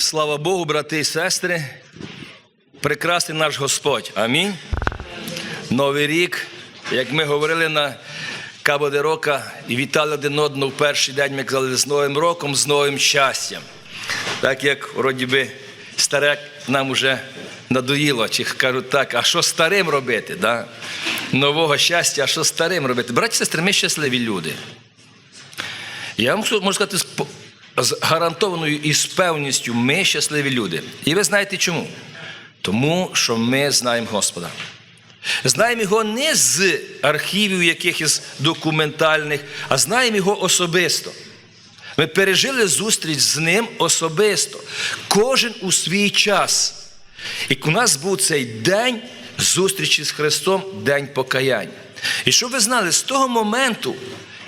Слава Богу, брати і сестри. Прекрасний наш Господь. Амінь. Новий рік, як ми говорили на Кабо де Рока і вітали один одного в перший день, ми казали з Новим роком, з новим щастям. Так як вроді би старе нам уже надоїло, чи кажуть так, а що старим робити? Да? Нового щастя, а що старим робити? Браті і сестри, ми щасливі люди. Я вам можу сказати з гарантованою і з певністю, ми щасливі люди. І ви знаєте чому? Тому що ми знаємо Господа. Знаємо його не з архівів якихось документальних, а знаємо його особисто. Ми пережили зустріч з ним особисто, кожен у свій час. І у нас був цей день зустрічі з Христом, день покаяння. І щоб ви знали, з того моменту,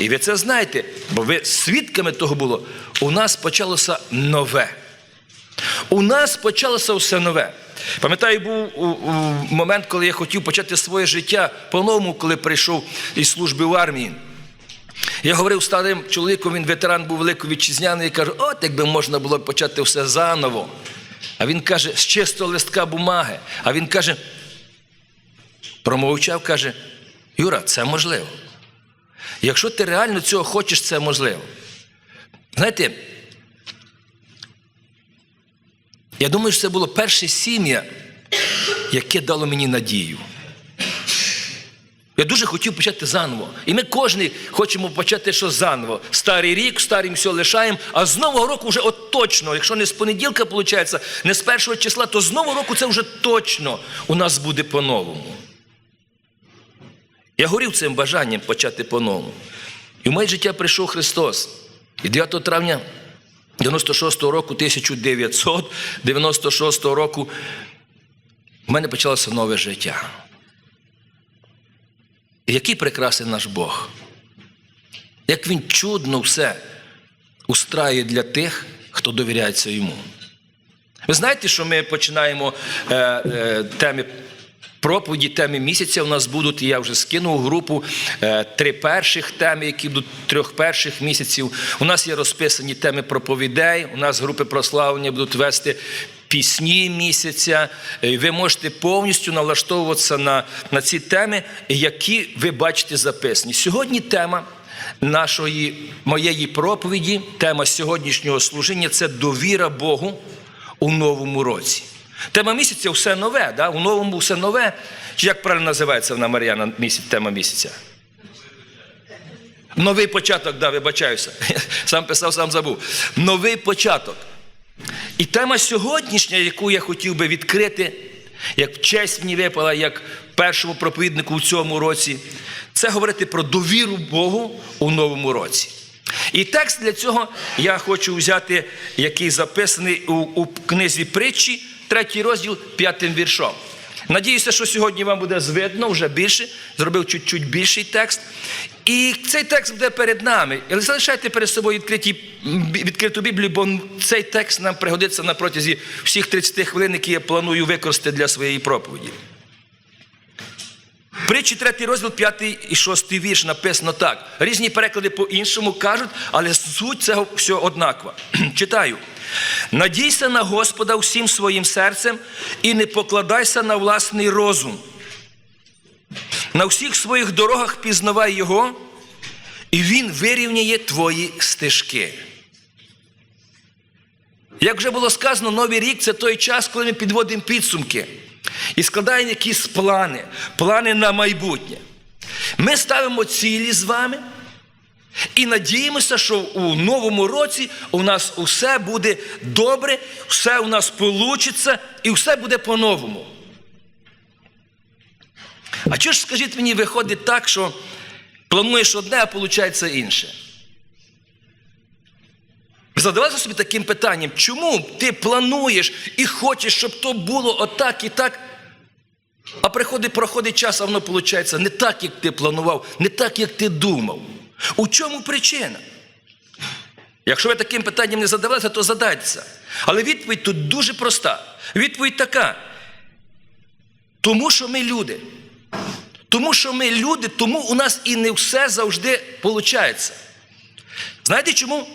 і ви це знаєте, бо ви свідками того було, у нас почалося нове. У нас почалося все нове. Пам'ятаю, був момент, коли я хотів почати своє життя по-новому, коли прийшов із служби в армії. Я говорив старим чоловіком, він ветеран був великий вітчизняний, і каже, от якби можна було почати все заново. А він каже, з чистого листка бумаги. А він каже, промовчав, каже, Юра, це можливо. Якщо ти реально цього хочеш, це можливо. Знаєте, я думаю, що це було перше сім'я, яке дало мені надію. Я дуже хотів почати заново. І ми кожен хочемо почати щось заново. Старий рік, старим все лишаємо, а з Нового року вже от точно, якщо не з понеділка, виходить, не з першого числа, то з Нового року це вже точно у нас буде по-новому. Я горів цим бажанням почати по-новому. І в моє життя прийшов Христос. І 9 травня 96 року, 1996 року, в мене почалося нове життя. І Який прекрасний наш Бог. Як Він чудно все устраює для тих, хто довіряється йому. Ви знаєте, що ми починаємо е, е, теми проповіді, теми місяця у нас будуть, і я вже скинув групу е, три перших теми, які будуть трьох перших місяців. У нас є розписані теми проповідей, у нас групи прославлення будуть вести пісні місяця. Ви можете повністю налаштовуватися на, на ці теми, які ви бачите записані. Сьогодні тема нашої моєї проповіді, тема сьогоднішнього служіння це довіра Богу у новому році. Тема місяця все нове, да? у новому все нове. Чи як правильно називається вона Мар'яна місяць, тема місяця? Новий початок, да, вибачаюся. Сам писав, сам забув. Новий початок. І тема сьогоднішня, яку я хотів би відкрити, як честь мені випала, як першому проповіднику у цьому році, це говорити про довіру Богу у новому році. І текст для цього я хочу взяти, який записаний у, у книзі притчі, третій розділ, п'ятим віршом. Надіюся, що сьогодні вам буде звидно вже більше, зробив чуть-чуть більший текст. І цей текст буде перед нами. І залишайте перед собою відкриті, відкриту Біблію, бо цей текст нам пригодиться на протязі всіх 30 хвилин, які я планую використати для своєї проповіді. Притчі 3 розділ, 5 і 6 вірш написано так. Різні переклади по-іншому кажуть, але суть цього всього однакова. Читаю. Надійся на Господа всім своїм серцем і не покладайся на власний розум. На всіх своїх дорогах пізнавай Його, і Він вирівняє твої стежки. Як вже було сказано, Новий рік це той час, коли ми підводимо підсумки і складаємо якісь плани, плани на майбутнє. Ми ставимо цілі з вами і надіємося, що у новому році у нас усе буде добре, все у нас вийде і все буде по-новому. А чого ж, скажіть мені, виходить так, що плануєш одне, а виходить інше? Ви собі таким питанням, чому ти плануєш і хочеш, щоб то було отак і так, а приходить, проходить час, а воно виходить не так, як ти планував, не так, як ти думав. У чому причина? Якщо ви таким питанням не задавалися, то задайтеся. Але відповідь тут дуже проста. Відповідь така. Тому що ми люди. Тому що ми люди, тому у нас і не все завжди виходить. Знаєте чому?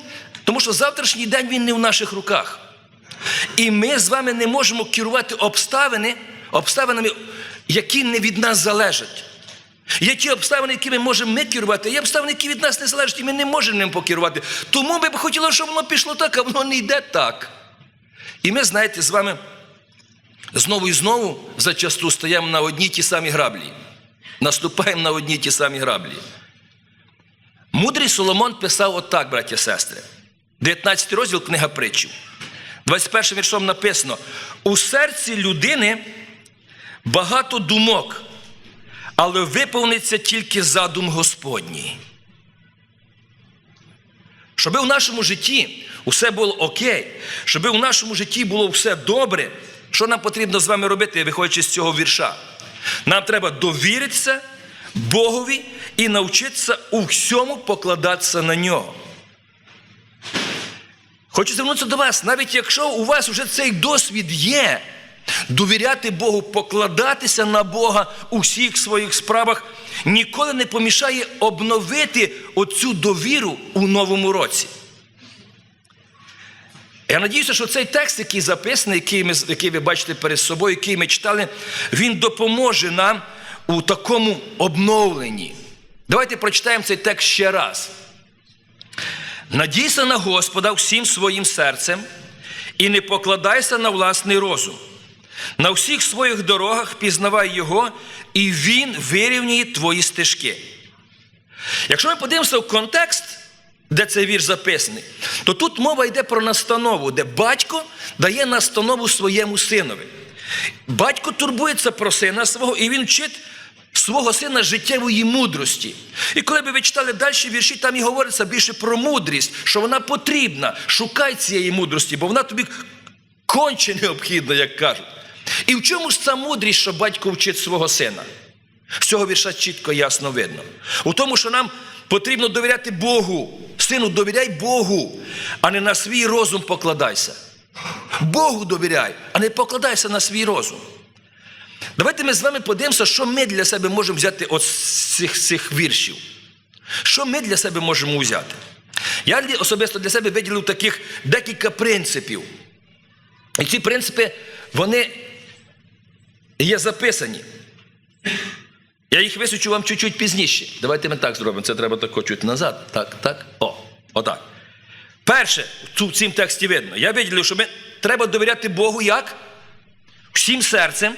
Тому що завтрашній день він не в наших руках. І ми з вами не можемо керувати обставини, обставинами, які не від нас залежать. Є ті обставини, якими можемо ми керувати, є обставини, які від нас не залежать, і ми не можемо ним покерувати. Тому ми б хотіли, щоб воно пішло так, а воно не йде так. І ми, знаєте, з вами знову і знову зачасту стоїмо на одній ті самі граблі. Наступаємо на одні ті самі граблі. Мудрий Соломон писав отак, браті і сестри. 19 розділ книга притчів. 21 віршом написано: у серці людини багато думок, але виповниться тільки задум Господній. Щоби в нашому житті усе було окей, щоби в нашому житті було все добре, що нам потрібно з вами робити, виходячи з цього вірша? Нам треба довіритися Богові і навчитися у всьому покладатися на нього. Хочу звернутися до вас, навіть якщо у вас вже цей досвід є, довіряти Богу, покладатися на Бога у всіх своїх справах, ніколи не помішає обновити оцю довіру у новому році. Я надіюся, що цей текст, який записаний, який, ми, який ви бачите перед собою, який ми читали, він допоможе нам у такому обновленні. Давайте прочитаємо цей текст ще раз. Надійся на Господа всім своїм серцем і не покладайся на власний розум. На всіх своїх дорогах пізнавай Його, і Він вирівнює твої стежки. Якщо ми подивимося в контекст, де цей вірш записаний, то тут мова йде про настанову, де батько дає настанову своєму синові. Батько турбується про сина свого, і він вчить свого сина життєвої мудрості. І коли би ви читали далі вірші, там і говориться більше про мудрість, що вона потрібна. Шукай цієї мудрості, бо вона тобі конче необхідна, як кажуть. І в чому ж ця мудрість, що батько вчить свого сина? З цього вірша чітко ясно видно. У тому, що нам потрібно довіряти Богу. Сину, довіряй Богу, а не на свій розум покладайся. Богу довіряй, а не покладайся на свій розум. Давайте ми з вами подивимося, що ми для себе можемо взяти от цих, цих віршів. Що ми для себе можемо взяти? Я особисто для себе виділив таких декілька принципів. І ці принципи, вони є записані. Я їх висвічу вам чуть-чуть пізніше. Давайте ми так зробимо. Це треба тако чуть назад. Так, так. О, отак. Перше, в цім тексті видно. Я виділив, що ми треба довіряти Богу як? Всім серцем.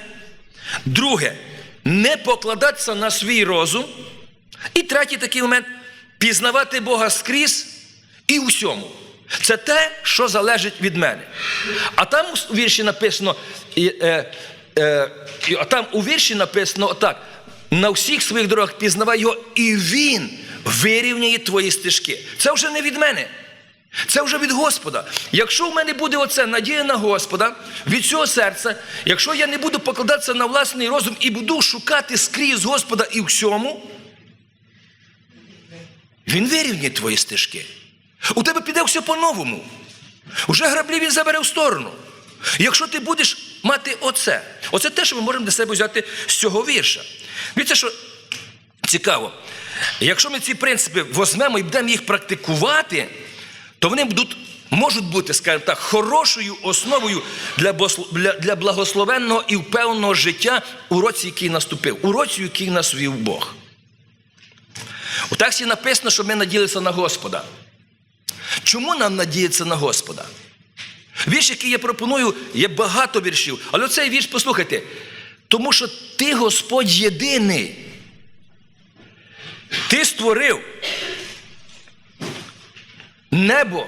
Друге, не покладатися на свій розум. І третій такий момент пізнавати Бога скрізь і усьому. Це те, що залежить від мене. А там у вірші написано, і, е, там у вірші написано отак: на всіх своїх дорогах пізнавай його, і він вирівняє твої стежки. Це вже не від мене. Це вже від Господа. Якщо в мене буде оце надія на Господа від цього серця, якщо я не буду покладатися на власний розум і буду шукати скрізь Господа і всьому, він вирівняє твої стежки. У тебе піде все по-новому. Уже граблі він забере в сторону. Якщо ти будеш мати оце, оце те, що ми можемо для себе взяти з цього вірша. Дивіться, що цікаво. Якщо ми ці принципи візьмемо і будемо їх практикувати, то вони будуть, можуть бути, скажімо так, хорошою основою для, для, благословенного і впевненого життя у році, який наступив, у році, який нас вів Бог. У тексті написано, що ми наділися на Господа. Чому нам надіятися на Господа? Вірш, який я пропоную, є багато віршів. Але цей вірш, послухайте, тому що ти Господь єдиний. Ти створив небо,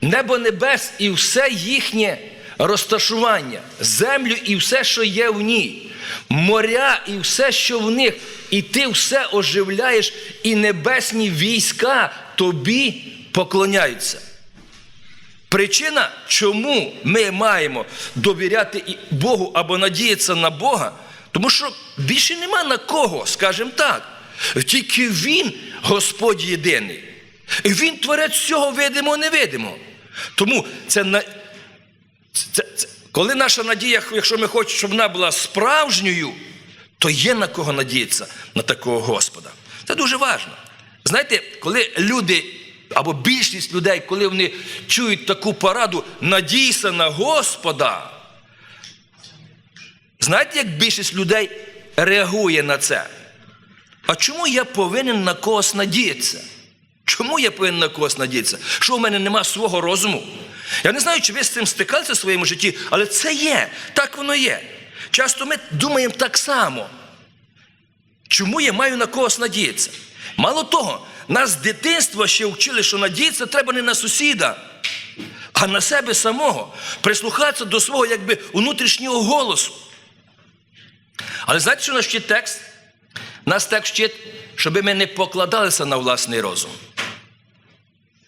небо небес і все їхнє розташування, землю і все, що є в ній, моря і все, що в них, і ти все оживляєш, і небесні війська тобі поклоняються. Причина, чому ми маємо довіряти Богу або надіятися на Бога, тому що більше нема на кого, скажімо так. Тільки Він, Господь єдиний. І Він творець всього видимо, невидимо. Тому це, на... це, це коли наша надія, якщо ми хочемо, щоб вона була справжньою, то є на кого надіятися, на такого Господа. Це дуже важливо. Знаєте, коли люди або більшість людей, коли вони чують таку пораду, надійся на Господа. Знаєте, як більшість людей реагує на це? А чому я повинен на когось надіятися? Чому я повинен на когось надіятися? Що в мене нема свого розуму? Я не знаю, чи ви з цим стикалися в своєму житті, але це є, так воно є. Часто ми думаємо так само. Чому я маю на когось надіятися? Мало того, нас з дитинства ще вчили, що надіятися треба не на сусіда, а на себе самого, прислухатися до свого якби внутрішнього голосу. Але знаєте, що нас вчить текст? Нас так вчить, щоб ми не покладалися на власний розум.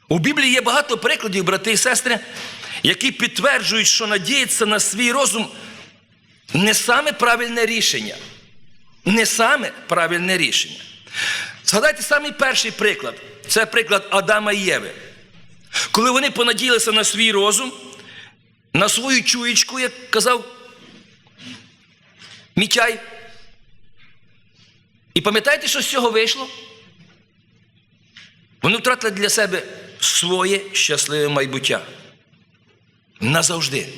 У Біблії є багато прикладів, брати і сестри, які підтверджують, що надіятися на свій розум не саме правильне рішення. Не саме правильне рішення. Згадайте самий перший приклад. Це приклад Адама і Єви. Коли вони понадіялися на свій розум, на свою чуєчку, як казав Мітяй. І пам'ятаєте, що з цього вийшло? Вони втратили для себе своє щасливе майбуття. Назавжди.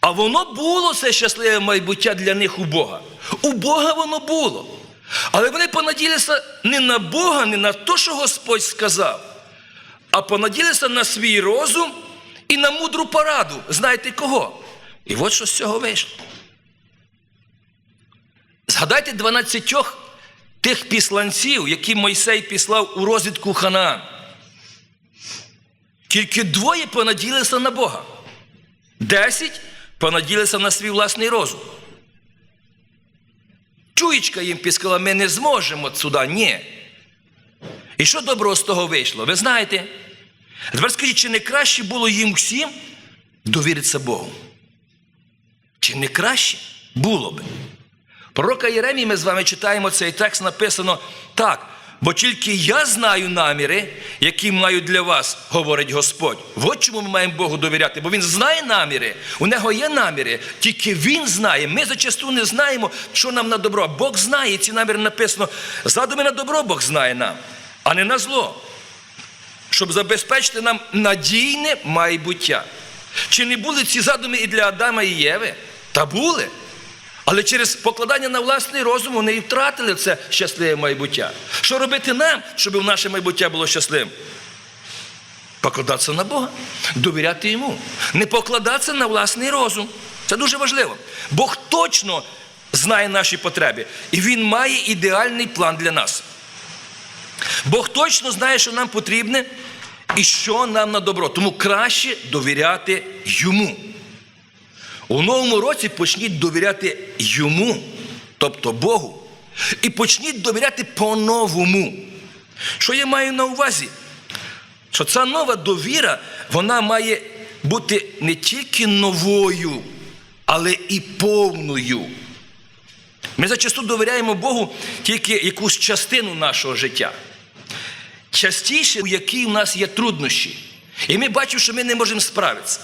А воно було це щасливе майбуття для них у Бога. У Бога воно було. Але вони понаділися не на Бога, не на те, що Господь сказав, а понаділися на свій розум і на мудру пораду. Знаєте кого? І от що з цього вийшло. Згадайте 12 тих післанців, які Мойсей післав у розвідку Ханаан. Тільки двоє понаділися на Бога. Десять понаділися на свій власний розум. Чуєчка їм піскала, ми не зможемо сюди. Ні. І що доброго з того вийшло? Ви знаєте? Тепер скажіть, чи не краще було їм всім довіритися Богу? Чи не краще було б? Пророка Єремії ми з вами читаємо цей текст, написано так. Бо тільки я знаю наміри, які маю для вас, говорить Господь. От чому ми маємо Богу довіряти, бо Він знає наміри, у нього є наміри, тільки Він знає. Ми зачасту не знаємо, що нам на добро. Бог знає, ці наміри написано. Задуми на добро Бог знає нам, а не на зло. Щоб забезпечити нам надійне майбуття. Чи не були ці задуми і для Адама і Єви? Та були. Але через покладання на власний розум вони і втратили це щасливе майбуття. Що робити нам, щоб наше майбуття було щасливим? Покладатися на Бога, довіряти йому, не покладатися на власний розум. Це дуже важливо. Бог точно знає наші потреби, і Він має ідеальний план для нас. Бог точно знає, що нам потрібне і що нам на добро. Тому краще довіряти йому. У новому році почніть довіряти йому, тобто Богу, і почніть довіряти по-новому. Що я маю на увазі? Що ця нова довіра, вона має бути не тільки новою, але і повною. Ми зачасту довіряємо Богу тільки якусь частину нашого життя. Частіше, у якій у нас є труднощі. І ми бачимо, що ми не можемо справитися.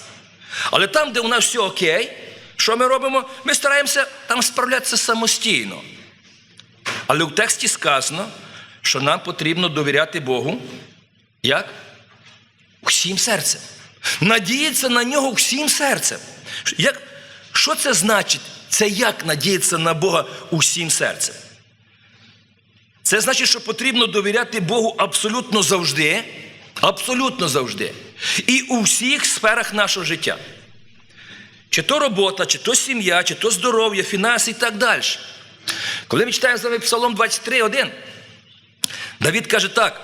Але там, де у нас все окей, що ми робимо? Ми стараємося там справлятися самостійно. Але в тексті сказано, що нам потрібно довіряти Богу. Як? Всім серцем. Надіятися на нього всім серцем. Як? Що це значить? Це як надіятися на Бога усім серцем? Це значить, що потрібно довіряти Богу абсолютно завжди. Абсолютно завжди. І у всіх сферах нашого життя. Чи то робота, чи то сім'я, чи то здоров'я, фінанси і так далі. Коли ми читаємо з вами Псалом 23.1, Давід каже так: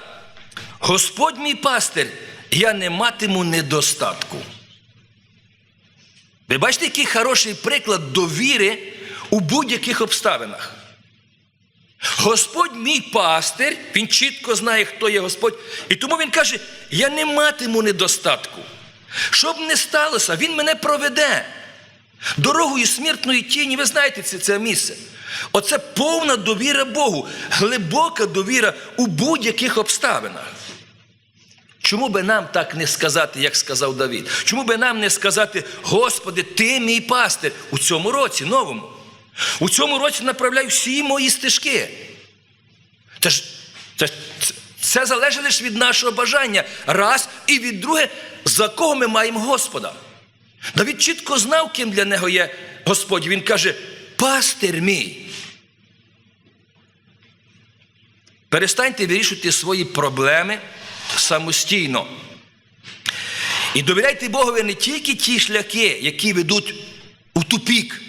Господь мій пастир, я не матиму недостатку. Ви бачите, який хороший приклад довіри у будь-яких обставинах. Господь мій пастир, він чітко знає, хто є Господь. І тому він каже: я не матиму недостатку. Що б не сталося, він мене проведе. Дорогою смертної тіні, ви знаєте це, це місце. Оце повна довіра Богу, глибока довіра у будь-яких обставинах. Чому би нам так не сказати, як сказав Давид? Чому би нам не сказати, Господи, Ти мій пастир у цьому році, новому? У цьому році направляй всі мої стежки. Це ж це, Це залежить лише від нашого бажання. Раз, і від друге, за кого ми маємо Господа. Давід чітко знав, ким для нього є Господь. Він каже: пастир мій. Перестаньте вирішувати свої проблеми самостійно. І довіряйте Богові не тільки ті шляхи, які ведуть у тупік,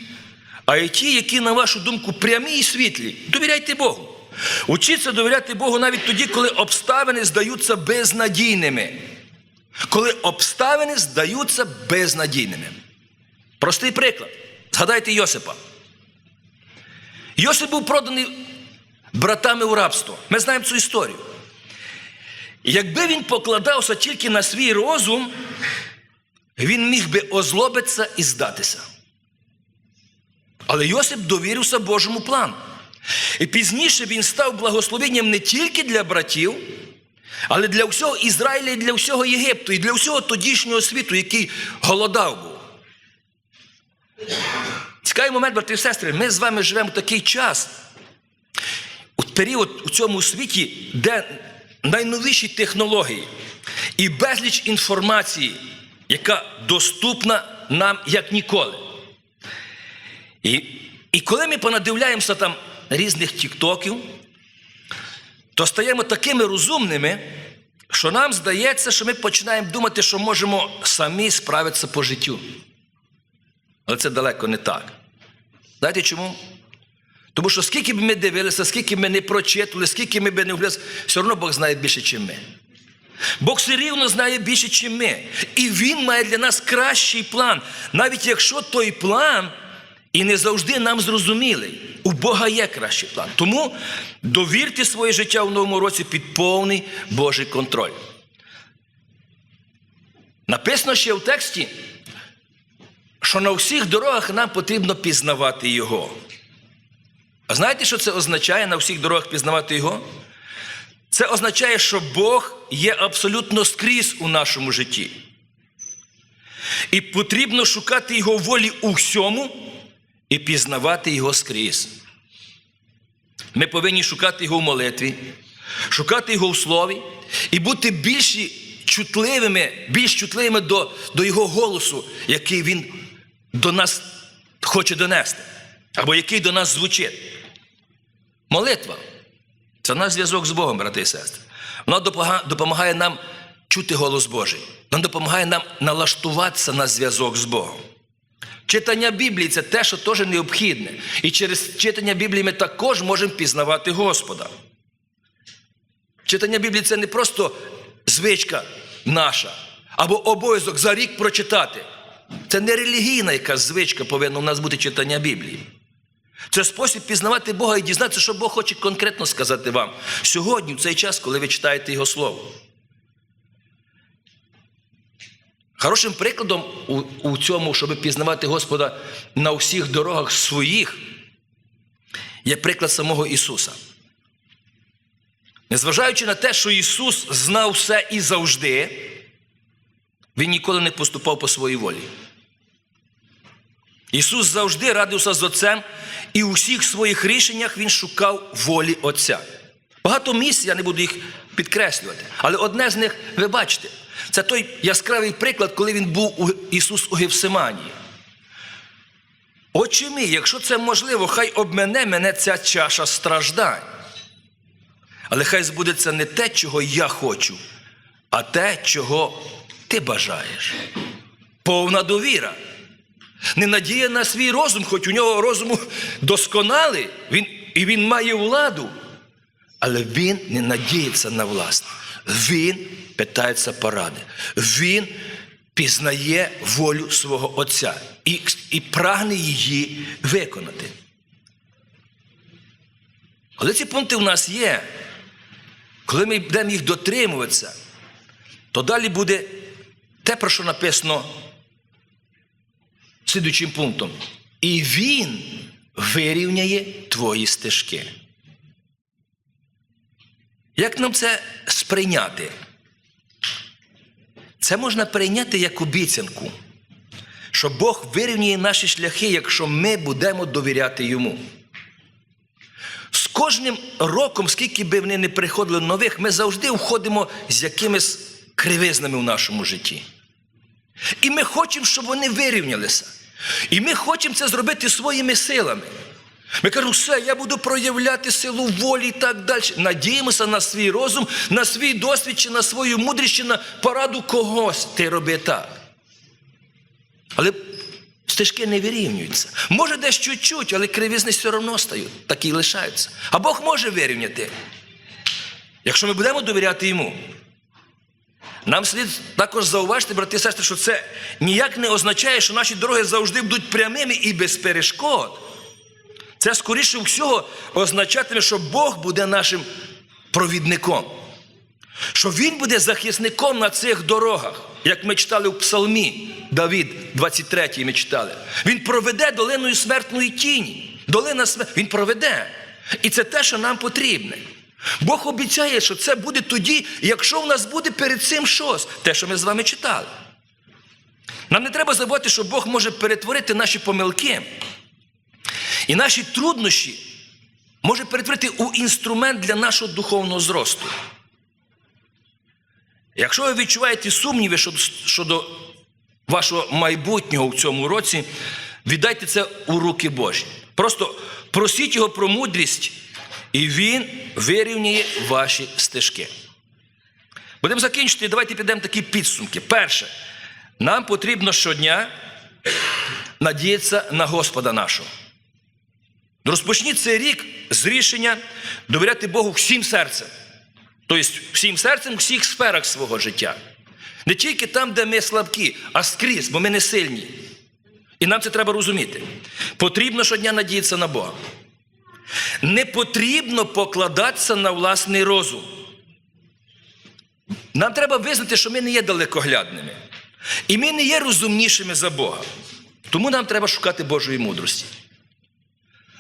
а й ті, які, на вашу думку, прямі і світлі. Довіряйте Богу. Учіться довіряти Богу навіть тоді, коли обставини здаються безнадійними. Коли обставини здаються безнадійними. Простий приклад. Згадайте Йосипа. Йосип був проданий братами у рабство. Ми знаємо цю історію. Якби він покладався тільки на свій розум, він міг би озлобитися і здатися. Але Йосип довірився Божому плану. І пізніше він став благословенням не тільки для братів, але для всього Ізраїля і для всього Єгипту, і для всього тодішнього світу, який голодав був. Цікавий момент, брати і сестри, ми з вами живемо в такий час, у період у цьому світі, де найновіші технології і безліч інформації, яка доступна нам як ніколи. І, і коли ми понадивляємося там різних тіктоків, то стаємо такими розумними, що нам здається, що ми починаємо думати, що можемо самі справитися по життю. Але це далеко не так. Знаєте чому? Тому що скільки б ми дивилися, скільки б ми не прочитували, скільки ми б не вгляд, все одно Бог знає більше, ніж ми. Бог все рівно знає більше, ніж ми. І Він має для нас кращий план. Навіть якщо той план і не завжди нам зрозумілий, у Бога є кращий план. Тому довірте своє життя в новому році під повний Божий контроль. Написано ще в тексті, що на всіх дорогах нам потрібно пізнавати Його. А знаєте, що це означає на всіх дорогах пізнавати Його? Це означає, що Бог є абсолютно скрізь у нашому житті. І потрібно шукати Його волі у всьому і пізнавати Його скрізь. Ми повинні шукати Його в молитві, шукати Його в слові і бути більш чутливими, більш чутливими до, до Його голосу, який Він до нас хоче донести, або який до нас звучить. Молитва це наш зв'язок з Богом, брати і сестри. Вона допомагає нам чути голос Божий. Вона допомагає нам налаштуватися на зв'язок з Богом. Читання Біблії це те, що теж необхідне. І через читання Біблії ми також можемо пізнавати Господа. Читання Біблії це не просто звичка наша, або обов'язок за рік прочитати. Це не релігійна якась звичка повинна у нас бути читання Біблії. Це спосіб пізнавати Бога і дізнатися, що Бог хоче конкретно сказати вам сьогодні, в цей час, коли ви читаєте Його Слово. Хорошим прикладом у, у цьому, щоб пізнавати Господа на всіх дорогах своїх, є приклад самого Ісуса. Незважаючи на те, що Ісус знав все і завжди, Він ніколи не поступав по своїй волі. Ісус завжди радився з Отцем, і у всіх своїх рішеннях Він шукав волі Отця. Багато місць, я не буду їх підкреслювати, але одне з них, ви бачите, це той яскравий приклад, коли він був у Ісус у Гевсиманії. Отче мій, якщо це можливо, хай обмене мене ця чаша страждань. Але хай збудеться не те, чого я хочу, а те, чого ти бажаєш. Повна довіра. Не надія на свій розум, хоч у нього розуму досконалий, він, і він має владу. Але він не надіється на власне. Він питається поради. Він пізнає волю свого Отця і, і прагне її виконати. Коли ці пункти в нас є, коли ми будемо їх дотримуватися, то далі буде те, про що написано слідуючим пунктом. І він вирівняє твої стежки. Як нам це сприйняти? Це можна прийняти як обіцянку, що Бог вирівнює наші шляхи, якщо ми будемо довіряти Йому. З кожним роком, скільки би вони не приходили нових, ми завжди входимо з якимись кривизнами в нашому житті. І ми хочемо, щоб вони вирівнялися. І ми хочемо це зробити своїми силами. Ми кажемо, все, я буду проявляти силу волі і так далі. Надіємося на свій розум, на свій досвід, чи на свою мудрість, чи на пораду когось. Ти роби так. Але стежки не вирівнюються. Може, десь чуть-чуть, але кривізни все одно стають, такі лишаються. А Бог може вирівняти, якщо ми будемо довіряти йому. Нам слід також зауважити, брати і сестри, що це ніяк не означає, що наші дороги завжди будуть прямими і без перешкод. Це, скоріше всього, означатиме, що Бог буде нашим провідником, що Він буде захисником на цих дорогах, як ми читали в Псалмі Давід, 23 ми читали. Він проведе долиною смертної тіні. Долина смер... Він проведе. І це те, що нам потрібне. Бог обіцяє, що це буде тоді, якщо в нас буде перед цим щось, те, що ми з вами читали. Нам не треба забувати, що Бог може перетворити наші помилки і наші труднощі може перетворити у інструмент для нашого духовного зросту. Якщо ви відчуваєте сумніви щодо, вашого майбутнього в цьому році, віддайте це у руки Божі. Просто просіть його про мудрість, і він вирівняє ваші стежки. Будемо закінчити, давайте підемо такі підсумки. Перше, нам потрібно щодня надіятися на Господа нашого. Розпочніть цей рік з рішення довіряти Богу всім серцем. Тобто всім серцем у всіх сферах свого життя. Не тільки там, де ми слабкі, а скрізь, бо ми не сильні. І нам це треба розуміти. Потрібно щодня надіятися на Бога. Не потрібно покладатися на власний розум. Нам треба визнати, що ми не є далекоглядними. І ми не є розумнішими за Бога. Тому нам треба шукати Божої мудрості.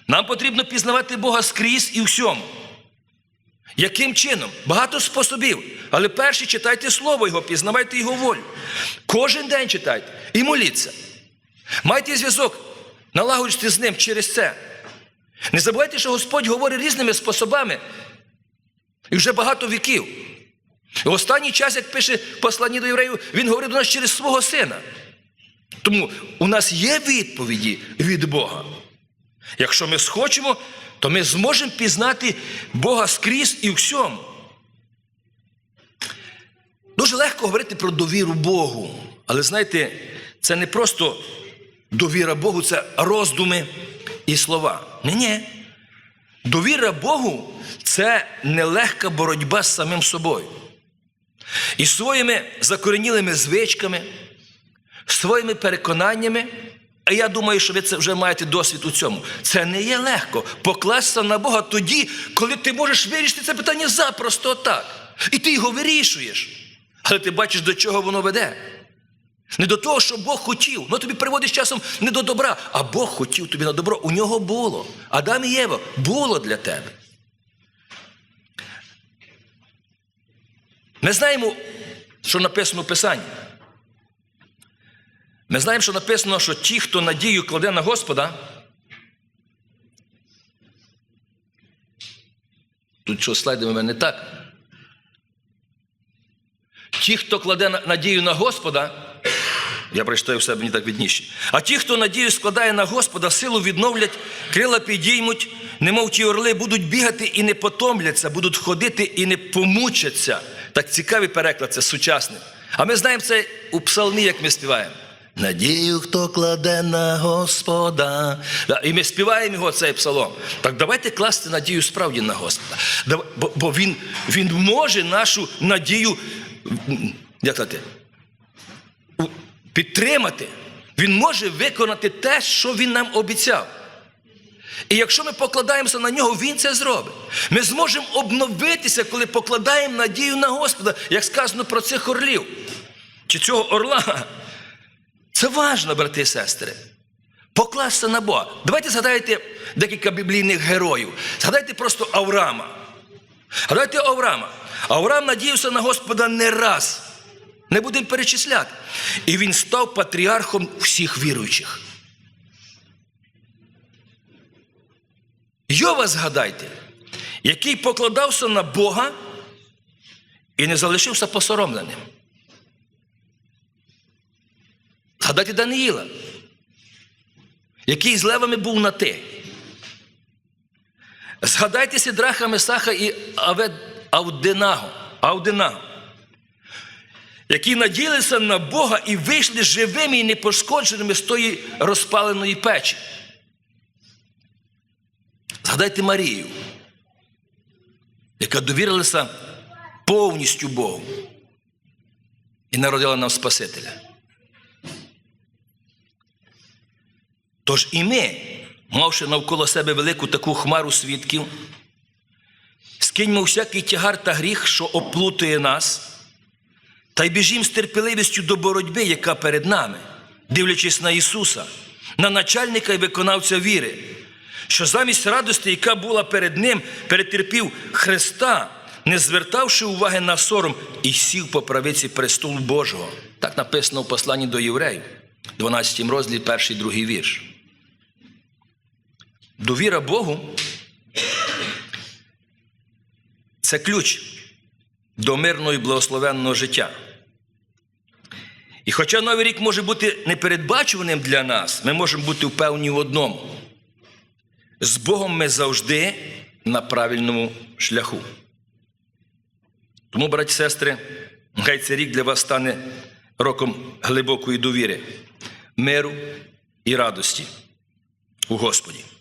Нам потрібно пізнавати Бога скрізь і всьому. Яким чином? Багато способів. Але перше читайте Слово Його, пізнавайте Його волю. Кожен день читайте і моліться. Майте зв'язок, налагоджуйте з ним через це. Не забувайте, що Господь говорить різними способами. І вже багато віків. І останній час, як пише послання до євреїв, він говорить до нас через свого сина. Тому у нас є відповіді від Бога. Якщо ми схочемо, то ми зможемо пізнати Бога скрізь і всьому. Дуже легко говорити про довіру Богу. Але знаєте, це не просто довіра Богу, це роздуми і слова. Ні, ні. Довіра Богу це нелегка боротьба з самим собою. І своїми закоренілими звичками, своїми переконаннями. А я думаю, що ви це вже маєте досвід у цьому. Це не є легко покластися на Бога тоді, коли ти можеш вирішити це питання запросто так. І ти його вирішуєш. Але ти бачиш, до чого воно веде. Не до того, що Бог хотів. Воно тобі приводить часом не до добра, а Бог хотів тобі на добро. У нього було. Адам і Єва було для тебе. Ми знаємо, що написано в Писанні. Ми знаємо, що написано, що ті, хто надію кладе на Господа, тут що слайди у мене не так. Ті, хто кладе надію на Господа, я прочитаю в себе мені так відніше. А ті, хто надію складає на Господа, силу відновлять, крила підіймуть, немов ті орли, будуть бігати і не потомляться, будуть ходити і не помучаться. Так цікавий переклад, це сучасний. А ми знаємо це у псалмі, як ми співаємо. Надію, хто кладе на Господа. Да, І ми співаємо його цей псалом. Так давайте класти надію справді на Господа. Бо, бо він, він може нашу надію як сказати, підтримати. Він може виконати те, що він нам обіцяв. І якщо ми покладаємося на нього, він це зробить. Ми зможемо обновитися, коли покладаємо надію на Господа, як сказано про цих орлів. Чи цього орла. Це важно, брати і сестри. Покласти на Бога. Давайте згадайте декілька біблійних героїв. Згадайте просто Авраама. Згадайте Авраама. Авраам надіявся на Господа не раз. Не будемо перечисляти. І він став патріархом всіх віруючих. Йова згадайте, який покладався на Бога і не залишився посоромленим. Згадайте Даниїла, який з левами був на ти. Згадайте Сідраха, Месаха і Авед... Авденаго, Авденаго, які наділися на Бога і вийшли живими і непошкодженими з тої розпаленої печі. Згадайте Марію, яка довірилася повністю Богу і народила нам Спасителя. Тож і ми, мавши навколо себе велику таку хмару свідків, скиньмо всякий тягар та гріх, що оплутує нас, та й біжім з терпеливістю до боротьби, яка перед нами, дивлячись на Ісуса, на начальника і виконавця віри, що замість радості, яка була перед Ним, перетерпів Христа, не звертавши уваги на сором, і сів по правиці престолу Божого. Так написано в посланні до євреїв, 12 розділі, перший другий вірш. Довіра Богу це ключ до мирного і благословенного життя. І хоча Новий рік може бути непередбачуваним для нас, ми можемо бути впевнені в одному. З Богом ми завжди на правильному шляху. Тому, браті і сестри, хай цей рік для вас стане роком глибокої довіри, миру і радості у Господі.